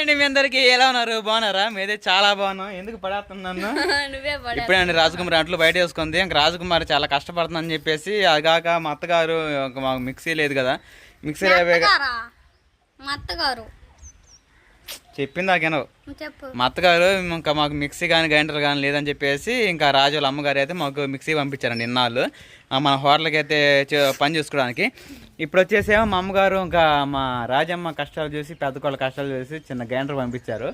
అండి మీ అందరికి ఎలా ఉన్నారు? బాగున్నారా? మీదే చాలా బాగున్నాం. ఎందుకు పడేస్తున్నాను ఇప్పుడే అండి రాజకుమారి అంట్లు బయట వేసుకుంది. ఇంకా రాజకుమారి చాలా కష్టపడుతుందని చెప్పేసి అగాక మా అత్తగారు మాకు మిక్సీ లేదు కదా. మిక్సీ మా అత్తగారు. చెప్పింది నాకేనో చెప్పు. మా అత్తగారు ఇంకా మాకు మిక్సీ కానీ గ్రైండర్ కానీ లేదని చెప్పేసి ఇంకా రాజు వాళ్ళ అమ్మగారు అయితే మాకు మిక్సీ పంపించారండి ఇన్నాళ్ళు. మన హోటల్కి అయితే పని చేసుకోవడానికి. ఇప్పుడు వచ్చేసేమో మా అమ్మగారు ఇంకా మా రాజమ్మ కష్టాలు చూసి పెద్ద కోళ్ళ కష్టాలు చూసి చిన్న గ్రైండర్ పంపించారు.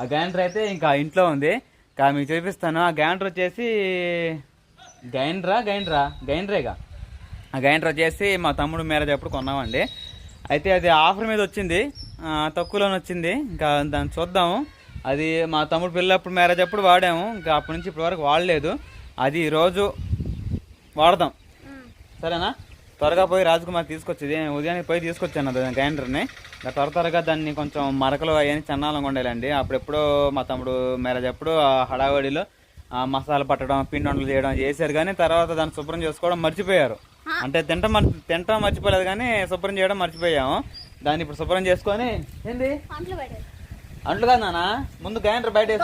ఆ గ్రైండర్ అయితే ఇంకా ఇంట్లో ఉంది. ఇంకా మీకు చూపిస్తాను. ఆ గ్రైండర్ వచ్చేసి గ్రైండరా గ్రైండరా? గ్రైండరేగా? ఆ గ్రైండర్ వచ్చేసి మా తమ్ముడు మ్యారేజ్ అప్పుడు కొన్నామండి. అయితే అది ఆఫర్ మీద వచ్చింది. తక్కువలోనే వచ్చింది. ఇంకా దాన్ని చూద్దాము అది మా తమ్ముడు పిల్లప్పుడు మ్యారేజ్ అప్పుడు వాడాము. ఇంకా అప్పటి నుంచి ఇప్పటి వరకు వాడలేదు. అది రోజు వాడదాం. సరేనా? త్వరగా పోయి రాజకుమార్ తీసుకొచ్చేది. ఉదయాన్నే పోయి తీసుకొచ్చాను అది గ్రైండర్ని. ఇంకా త్వర త్వరగా దాన్ని కొంచెం మరకలు అవన్నీ చన్నాలంగా ఉండేలండి అప్పుడెప్పుడో మా తమ్ముడు మ్యారేజ్ అప్పుడు ఆ హడావడిలో ఆ మసాలా పట్టడం పిండి వంటలు చేయడం చేశారు కానీ తర్వాత దాన్ని శుభ్రం చేసుకోవడం మర్చిపోయారు. అంటే తింటాం తింటాం మర్చిపోలేదు కానీ శుభ్రం చేయడం మర్చిపోయాము. దాన్ని ఇప్పుడు శుభ్రం చేసుకొని ఏంది? అంట్లు కదా నాన్న ముందు గ్రైండర్ బయట నేను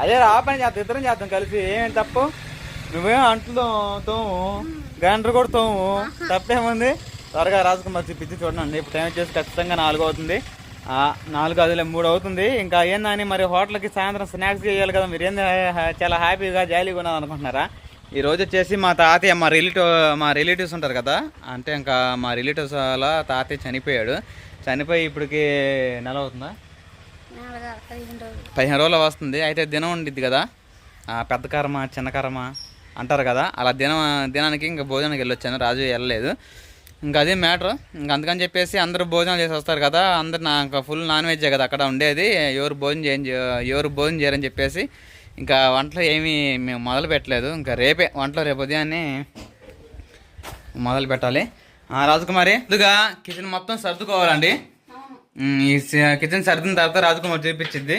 అదే ఆ పని చేస్తాం ఇద్దరం చేద్దాం కలిసి ఏమేమి తప్పు? నువ్వేం అంట్లు తోము గ్రైండర్ కూడా తోము తప్పేముంది? త్వరగా రాజకుమార్ చూపించి చూడండి ఇప్పుడు టైం వచ్చేసి ఖచ్చితంగా నాలుగు అవుతుంది. ఆ, నాలుగు అదిలే మూడు అవుతుంది. ఇంకా ఏందని మరి హోటల్కి సాయంత్రం స్నాక్స్ చేయాలి కదా మీరు ఏంది చాలా హ్యాపీగా జాలీగా ఉన్నది అనుకుంటున్నారా ఈ రోజు వచ్చేసి మా తాతయ్య మా రిలేటివ్ మా రిలేటివ్స్ ఉంటారు కదా అంటే ఇంకా మా రిలేటివ్స్ వల్ల తాతయ్య చనిపోయాడు. చనిపోయి ఇప్పటికి నెల అవుతుందా? పదిహేను రోజులు వస్తుంది. అయితే దినం ఉండిద్ది కదా? పెద్ద కర్మ చిన్న కర్మ అంటారు కదా? అలా దినం దినానికి ఇంకా భోజనానికి వెళ్ళొచ్చాను. రాజు వెళ్ళలేదు. ఇంకా అదే మ్యాటర్. ఇంకా అందుకని చెప్పేసి అందరూ భోజనాలు చేసి వస్తారు కదా? అందరు నా ఇంకా ఫుల్ నాన్ వెజ్జే కదా? అక్కడ ఉండేది. ఎవరు భోజనం చేయ ఎవరు భోజనం చేయరని చెప్పేసి ఇంకా వంటలు ఏమీ మేము మొదలు పెట్టలేదు. ఇంకా రేపే వంటలు రేపు ఉదయాన్నే మొదలు పెట్టాలి. రాజకుమారి ముందుగా కిచెన్ మొత్తం సర్దుకోవాలండి. ఈ కిచెన్ సర్దిన తర్వాత రాజకుమారి చూపించింది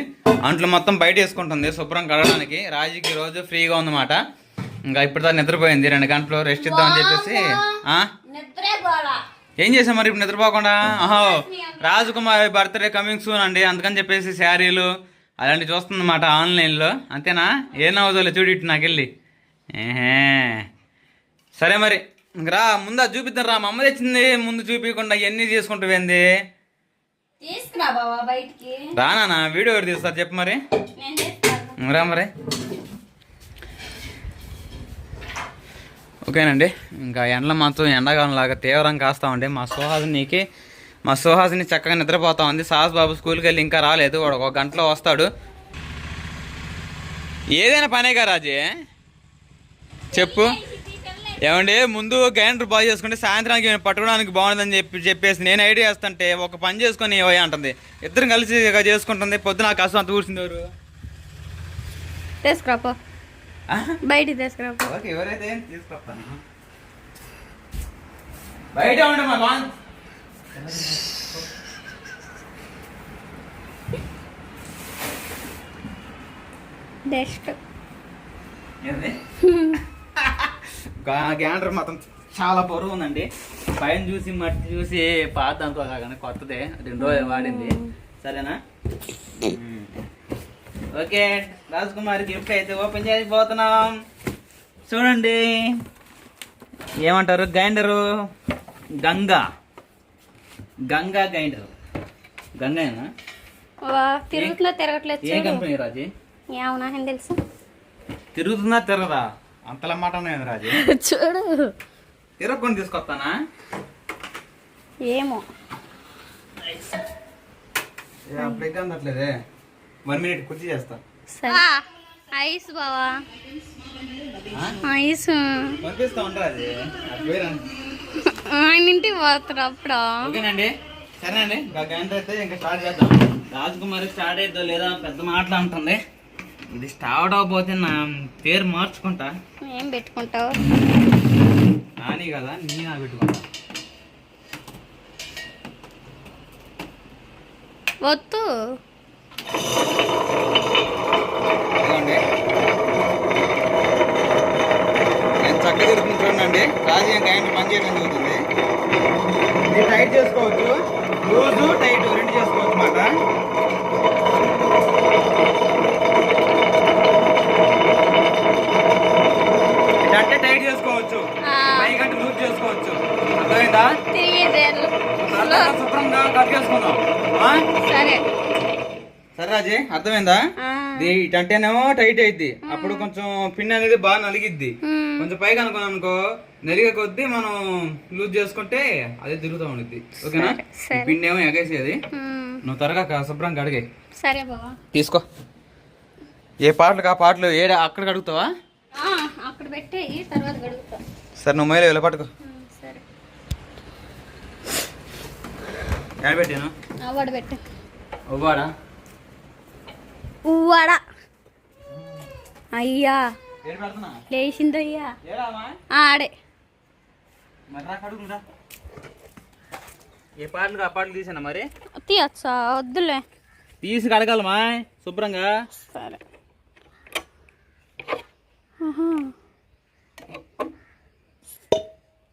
అంట్లు మొత్తం బయట వేసుకుంటుంది శుభ్రం కడగడానికి. రాజుకి రోజు ఫ్రీగా ఉందన్నమాట. ఇంకా ఇప్పుడు దాకా నిద్రపోయింది. రెండు గంటలు రెస్ట్ ఇద్దామని చెప్పేసి ఏం చేసాం మరి ఇప్పుడు నిద్రపోకుండా? ఆహో రాజకుమారి బర్త్డే కమింగ్ సూన్ అండి. అందుకని చెప్పేసి శారీలు అలాంటివి చూస్తుందన్నమాట ఆన్లైన్లో. అంతేనా? ఏం నవ్వుదోలే చూడు ఇటు నాకు వెళ్ళి సరే మరి ఇంక రా ముందు చూపిద్దాం రా. మా అమ్మ తెచ్చింది ముందు చూపించకుండా ఇవన్నీ బయటికి. రానా వీడియో ఎవరు తీస్తారు చెప్పు మరి. రా మరి. ఓకేనండి ఇంకా ఎండలో మాత్రం ఎండాకాలం లాగా తీవ్రం కాస్తా ఉండే మా సుహాసినికి మా సుహాసిని చక్కగా నిద్రపోతా ఉంది. సాహస్ బాబు స్కూల్కి వెళ్ళి ఇంకా రాలేదు. వాడు ఒక గంటలో వస్తాడు. ఏదైనా పనేగా రాజే? చెప్పు. ఏమండి? ముందు గ్రైండర్ బాగా చేసుకుంటే సాయంత్రానికి పట్టుకోవడానికి బాగుంటుందని చెప్పి చెప్పేసి నేను ఐడియా వేస్తుంటే ఒక పని చేసుకొని అంటుంది. ఇద్దరం కలిసి చేసుకుంటుంది. పొద్దున కష్టం అంత కూర్చుంది ఎవరు? తీసుకురా పో ఆహా. బయటికి తీసుకురా పో ఓకే ఎవరైతే ఏం తీసుకొస్తాను బయట ఉండే మా డస్ట్ గ్యాండర్ మొత్తం చాలా బరువు ఉందండి. పైన చూసి మట్టి చూసి పాత అనుకో కానీ కొత్తదే. రెండు రోజులు వాడింది. సరేనా? మ్మ్. ఓకే రాజ్ కుమార్ గిఫ్ట్ అయితే ఓపెన్ చేసి పోతున్నాం చూడండి. ఏమంటారు? గ్రైండరు. గంగా. గంగా గ్రైండర్ గంగానా? తిరుగుతున్నా తిరగట్లేదు ఏ చూడు. కంపెనీ రాజీ? ఏమన్నా అని తెలుసు? తిరుగుతుందా తిరగదా? అంతలా మాట ఉన్నాయండి రాజీ. చూడు. తిరగకుండా తీసుకొస్తానా? ఏమో. అప్పుడైతే అందట్లేదే వన్ మినిట్ కుర్చీ చేస్తా. సరే. ఐస్ బావా. ఐస్. పంపిస్తా అది వేరే ఆయన ఇంటికి పోతారు అప్పుడు? ఓకేనండి. సరేనండి. ఇంకా గంట అయితే ఇంకా స్టార్ట్ చేద్దాం. రాజకుమారి స్టార్ట్ అయిద్దో లేదా పెద్ద మాటలు అంటుంది. ఇది స్టార్ట్ అవబోతే నా పేరు మార్చుకుంటా. ఏం పెట్టుకుంటావు? నాని కదా నీ నా పెట్టుకుంటా. వద్దు. నేను చక్కగా తిరుగుతుంది చూడండి. రాజీ పని చేయడం జరుగుతుంది టైట్ చేసుకోవచ్చు. లూజు టైట్ రెండు చేసుకోవచ్చు మాట అంటే టైట్ చేసుకోవచ్చు. లూజ్ చేసుకోవచ్చు. అర్థమైందా? శుభ్రంగా కట్ అర్థమైందా? ఇటంటేనేమో టైట్ అయింది అప్పుడు కొంచెం పిన్ అనేది బాగా నలిగిద్ది. కొంచెం పైకి అనుకున్నాం అనుకో నలిగే కొద్దీ మనం లూజ్ చేసుకుంటే అదే తిరుగుతూ ఉండిద్ది. ఓకేనా? పిన్ ఏమో ఎగేసేది నువ్వు త్వరగా శుభ్రంగా అడిగే. సరే బావా. తీసుకో. ఏ పాటలు కా పాటలు? ఏడ అక్కడ అడుగుతావా? ఆ, అక్కడ పెట్టేయి తర్వాత సరే నువ్వు మైలు వెళ్ళి పట్టుకో. పెట్టాను? పెట్టు. ఒవ్వాడా ఉవ్వాడ. అయ్యా. లేచిందయ్యా. ఆ, ఆడే. మరి రా కడుగురా ఏ పాటలు ఆ పాటలు తీసానా మరి? తీయచ్చా? వద్దులే. తీసి కడగాలమా? శుభ్రంగా. సరే.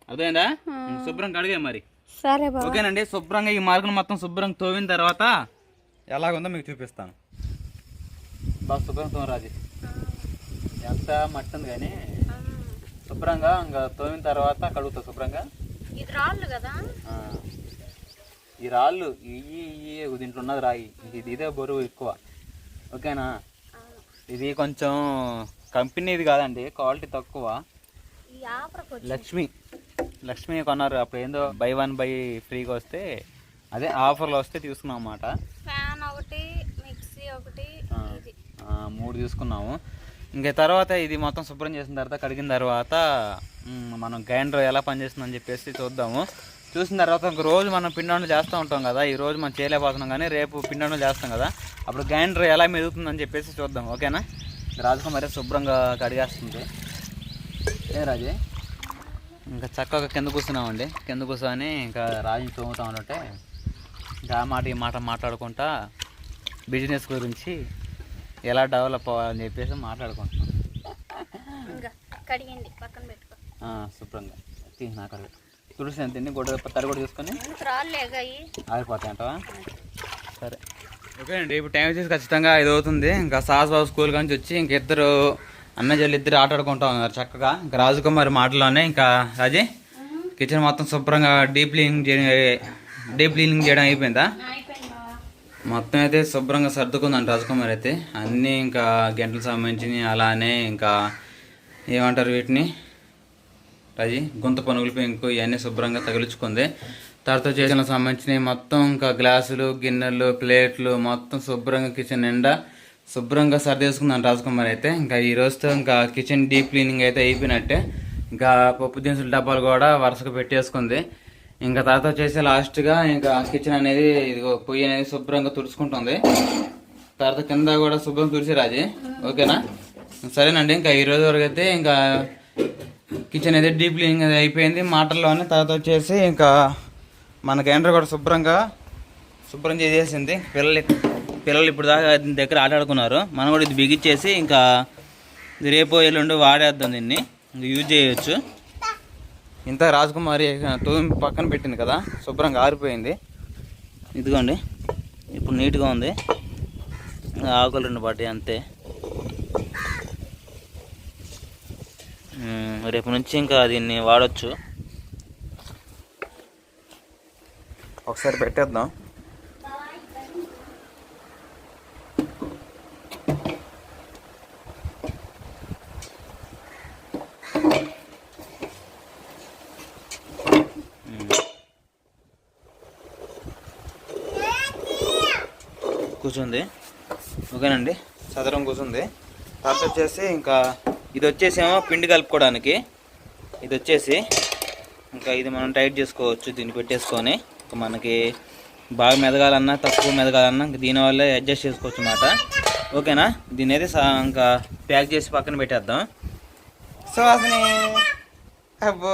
అర్థమైందా? శుభ్రం కడిగే మరి. సరే ఓకేనండి శుభ్రంగా ఈ మార్గం మొత్తం శుభ్రంగా తోవిన తర్వాత ఎలాగుందో మీకు చూపిస్తాను. బాగా శుభ్రం తోమరాజు. ఎంత మట్టి ఉంది కానీ శుభ్రంగా ఇంకా తోమిన తర్వాత కడుగుతా శుభ్రంగా. ఇది రాళ్ళు కదా. ఈ రాళ్ళు ఇవి దీంట్లో ఉన్నది రాయి. ఇది ఇదే బరువు ఎక్కువ. ఓకేనా? ఇది కొంచెం కంపెనీది కాదండి క్వాలిటీ తక్కువ. లక్ష్మి. లక్ష్మి కొన్నారు అప్పుడు ఏందో బై వన్ బై ఫ్రీగా వస్తే అదే ఆఫర్లో వస్తే తీసుకున్నాం అన్నమాట. ఫ్యాన్ ఒకటి మిక్సీ ఒకటి మూడు తీసుకున్నాము. ఇంకా తర్వాత ఇది మొత్తం శుభ్రం చేసిన తర్వాత కడిగిన తర్వాత మనం గ్రైండర్ ఎలా పనిచేస్తుందని చెప్పేసి చూద్దాము. చూసిన తర్వాత ఒక రోజు మనం పిండి చేస్తూ ఉంటాం కదా ఈ రోజు మనం చేయలేకపోతున్నాం కానీ రేపు పిండి చేస్తాం కదా అప్పుడు గ్రైండర్ ఎలా మెదుగుతుందని చెప్పేసి చూద్దాం ఓకేనా? రాజకుమారి శుభ్రంగా కడిగేస్తుంది. ఏ రాజే? ఇంకా చక్కగా కింద కూర్చున్నామండి. కింద కూర్చొని ఇంకా రాజుని తోముతా ఉంటే ఇంకా మాట ఈ మాట మాట్లాడుకుంటా బిజినెస్ గురించి ఎలా డెవలప్ అవ్వాలని చెప్పేసి మాట్లాడుకుంటున్నాం. కడిగింది పక్కన పెట్టుకో. ఆ, శుభ్రంగా తీ నాకు తులసి తిని గొడ్డ తడి కూడా తీసుకొని ఆగిపోతాయి అంటవా? సరే. ఓకే అండి ఇప్పుడు టైం వచ్చేసి ఖచ్చితంగా ఐదు అవుతుంది. ఇంకా సాస్ బాబు స్కూల్ నుంచి వచ్చి ఇంక ఇద్దరు అన్న చెల్లి ఇద్దరు ఆట ఆడుకుంటా ఉన్నారు చక్కగా. ఇంకా రాజకుమారి మాటలోనే ఇంకా రాజీ కిచెన్ మొత్తం శుభ్రంగా డీప్ క్లీనింగ్ చేయడం డీప్ క్లీనింగ్ చేయడం అయిపోయిందా. మొత్తం అయితే శుభ్రంగా సర్దుకుందంట రాజకుమారి అయితే. అన్నీ ఇంకా గంటలకు సంబంధించినవి అలానే ఇంకా ఏమంటారు వీటిని? అది గుంత పనుగులు పెంకు ఇవన్నీ శుభ్రంగా తగిలించుకుంది. తర్వాత చేసిన సంబంధించినవి మొత్తం ఇంకా గ్లాసులు గిన్నెలు ప్లేట్లు మొత్తం శుభ్రంగా కిచెన్ నిండా శుభ్రంగా సర్దేసుకుందాం రాజకుమారి అయితే. ఇంకా ఈ రోజుతో ఇంకా కిచెన్ డీప్ క్లీనింగ్ అయితే అయిపోయినట్టే. ఇంకా పప్పు దినుసుల డబ్బాలు కూడా వరుసగా పెట్టేసుకుంది. ఇంకా తర్వాత వచ్చేసి లాస్ట్గా ఇంకా కిచెన్ అనేది ఇదిగో పొయ్యి అనేది శుభ్రంగా తుడుచుకుంటుంది. తర్వాత కింద కూడా శుభ్రం తుడిచి రాజీ. ఓకేనా? సరేనండి ఇంకా ఈ రోజు వరకు అయితే ఇంకా కిచెన్ అయితే డీప్ క్లీనింగ్ అయిపోయింది. మాటల్లోనే తర్వాత వచ్చేసి ఇంకా మన గ్రైండర్ కూడా శుభ్రంగా శుభ్రం చేసేసింది. పిల్లలు పిల్లలు ఇప్పుడు దాకా దగ్గర ఆట ఆడుకున్నారు మనం కూడా ఇది బిగిచ్చేసి ఇంకా ఇది రేపు ఎల్లుండి వాడేద్దాం దీన్ని. ఇంకా యూజ్ చేయొచ్చు. ఇంత రాజకుమారి తూమి పక్కన పెట్టింది కదా శుభ్రంగా ఆరిపోయింది. ఇదిగోండి ఇప్పుడు నీట్గా ఉంది. ఆకులు రెండు పాటి అంతే. రేపు నుంచి ఇంకా దీన్ని వాడచ్చు. ఒకసారి పెట్టేద్దాం. కూర్చుంది. ఓకేనండి? చదరం కూర్చుంది. తర్వాత వచ్చేసి ఇంకా ఇది వచ్చేసేమో పిండి కలుపుకోవడానికి. ఇది వచ్చేసి ఇంకా ఇది మనం టైట్ చేసుకోవచ్చు దీన్ని పెట్టేసుకొని. మనకి బాగా మెదగాలన్నా తక్కువ మెదగాలన్నా ఇంక దీనివల్ల అడ్జస్ట్ చేసుకోవచ్చు అన్నమాట. ఓకేనా? దీని అయితే సా- ఇంకా ప్యాక్ చేసి పక్కన పెట్టేద్దాం. సువాసిని! అబ్బో!